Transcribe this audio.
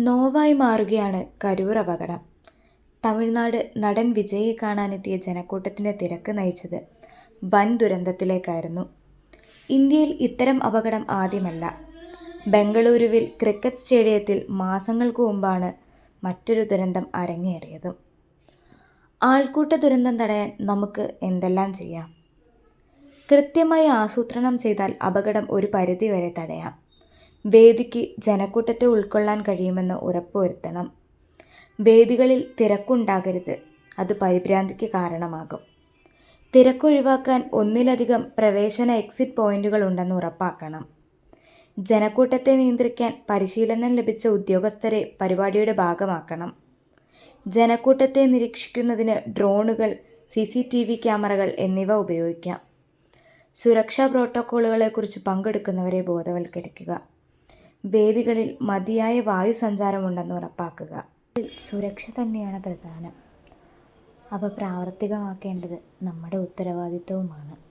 നോവായി മാറുകയാണ് കരൂർ അപകടം. തമിഴ്നാട് നടൻ വിജയെ കാണാനെത്തിയ ജനക്കൂട്ടത്തിന്റെ തിരക്ക് നയിച്ചത് വൻ ദുരന്തത്തിലേക്കായിരുന്നു. ഇന്ത്യയിൽ ഇത്തരം അപകടം ആദ്യമല്ല. ബംഗളൂരുവിൽ ക്രിക്കറ്റ് സ്റ്റേഡിയത്തിൽ മാസങ്ങൾക്ക് മുമ്പാണ് മറ്റൊരു ദുരന്തം അരങ്ങേറിയതും. ആൾക്കൂട്ട ദുരന്തം തടയാൻ നമുക്ക് എന്തെല്ലാം ചെയ്യാം? കൃത്യമായി ആസൂത്രണം ചെയ്താൽ അപകടം ഒരു പരിധിവരെ തടയാം. വേദിക്ക് ജനക്കൂട്ടത്തെ ഉൾക്കൊള്ളാൻ കഴിയുമെന്ന് ഉറപ്പുവരുത്തണം. വേദികളിൽ തിരക്കുണ്ടാകരുത്. അത് പരിഭ്രാന്തിക്ക് കാരണമാകും. തിരക്കൊഴിവാക്കാൻ ഒന്നിലധികം പ്രവേശന എക്സിറ്റ് പോയിന്റുകൾ ഉണ്ടെന്ന് ഉറപ്പാക്കണം. ജനക്കൂട്ടത്തെ നിയന്ത്രിക്കാൻ പരിശീലനം ലഭിച്ച ഉദ്യോഗസ്ഥരെ പരിപാടിയുടെ ഭാഗമാക്കണം. ജനക്കൂട്ടത്തെ നിരീക്ഷിക്കുന്നതിന് ഡ്രോണുകൾ സി സി ടി വി ക്യാമറകൾ എന്നിവ ഉപയോഗിക്കാം. സുരക്ഷാ പ്രോട്ടോക്കോളുകളെക്കുറിച്ച് പങ്കെടുക്കുന്നവരെ ബോധവൽക്കരിക്കുക. വേദികളിൽ മതിയായ വായു സഞ്ചാരമുണ്ടെന്ന് ഉറപ്പാക്കുക. സുരക്ഷ തന്നെയാണ് പ്രധാനം. അവ പ്രാവർത്തികമാക്കേണ്ടത് നമ്മുടെ ഉത്തരവാദിത്തവുമാണ്